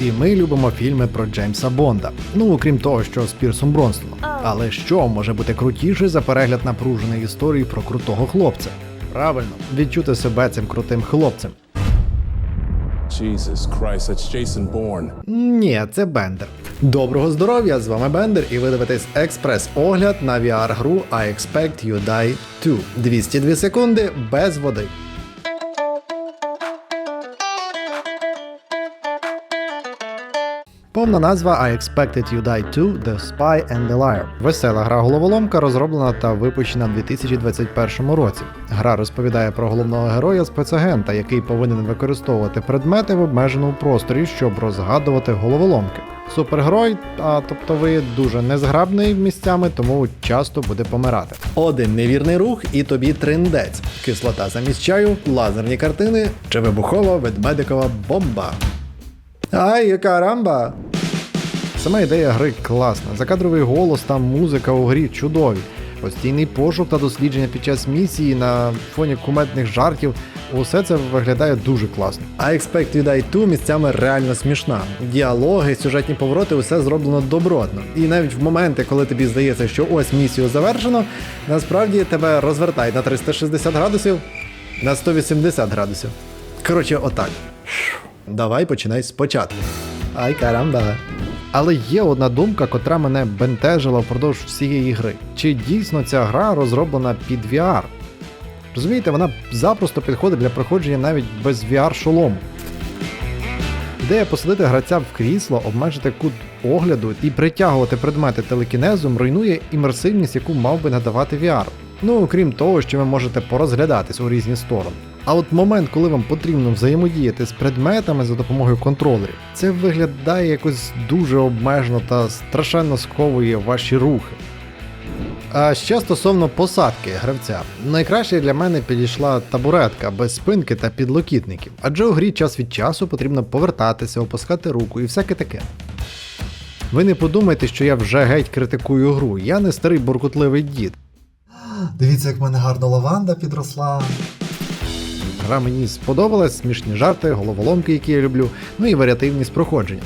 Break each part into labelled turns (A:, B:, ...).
A: Всі ми любимо фільми про Джеймса Бонда. Ну окрім того, що з Пірсом Бронстоном. Але що може бути крутіше за перегляд напруженої історії про крутого хлопця? Правильно, відчути себе цим крутим хлопцем.
B: Jesus Christ, that's Jason Bourne.
A: Ні, це Бендер. Доброго здоров'я! З вами Бендер, і ви дивитесь експрес-огляд на VR-гру I Expect You Die 2. 202 секунди без води. Повна назва I Expected You Die 2 The Spy and the Liar. Весела гра головоломка розроблена та випущена в 2021 році. Гра розповідає про головного героя спецагента, який повинен використовувати предмети в обмеженому просторі, щоб розгадувати головоломки. Супергерой, а тобто ви дуже незграбний місцями, тому часто буде помирати. Один невірний рух, і тобі триндець. Кислота замість чаю, лазерні картини чи вибухова ведмедикова бомба. Ай, карамба! Сама ідея гри класна. Закадровий голос та музика у грі чудові. Постійний пошук та дослідження під час місії на фоні куметних жартів. Усе це виглядає дуже класно. I Expect You Die 2 місцями реально смішна. Діалоги, сюжетні повороти, усе зроблено добротно. І навіть в моменти, коли тобі здається, що ось місію завершено, насправді тебе розвертають на 360 градусів, на 180 градусів. Коротше, отак. Давай починай спочатку. Ай карамба. Але є одна думка, котра мене бентежила впродовж всієї гри. Чи дійсно ця гра розроблена під VR? Розумієте, вона запросто підходить для проходження навіть без VR-шолому. Ідея посадити гравця в крісло, обмежити кут огляду і притягувати предмети телекінезом руйнує імерсивність, яку мав би надавати VR. Ну окрім того, що ви можете порозглядатись у різні сторони. А от момент, коли вам потрібно взаємодіяти з предметами за допомогою контролерів, це виглядає якось дуже обмежено та страшенно сковує ваші рухи. А ще стосовно посадки гравця, найкраще для мене підійшла табуретка без спинки та підлокітників, адже у грі час від часу потрібно повертатися, опускати руку і всяке таке. Ви не подумайте, що я вже геть критикую гру, я не старий буркутливий дід.
C: Дивіться, як в мене гарно лаванда підросла.
A: Гра мені сподобалась, смішні жарти, головоломки, які я люблю, ну і варіативність проходження.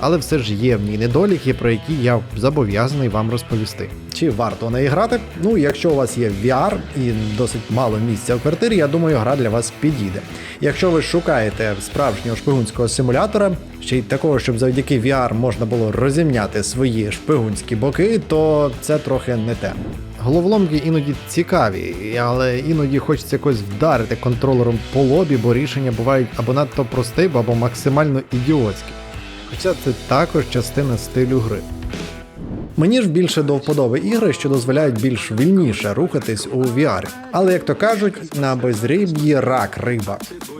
A: Але все ж є в ній недоліки, про які я зобов'язаний вам розповісти. Чи варто в неї грати? Ну, якщо у вас є VR і досить мало місця в квартирі, я думаю, гра для вас підійде. Якщо ви шукаєте справжнього шпигунського симулятора, ще й такого, щоб завдяки VR можна було розімняти свої шпигунські боки, то це трохи не те. Головоломки іноді цікаві, але іноді хочеться якось вдарити контролером по лобі, бо рішення бувають або надто простим, або максимально ідіотські. Хоча це також частина стилю гри. Мені ж більше до вподоби ігри, що дозволяють більш вільніше рухатись у VR. Але як то кажуть, на безриб'ї рак риба.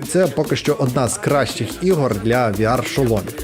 A: Це поки що одна з кращих ігор для VR шоломів.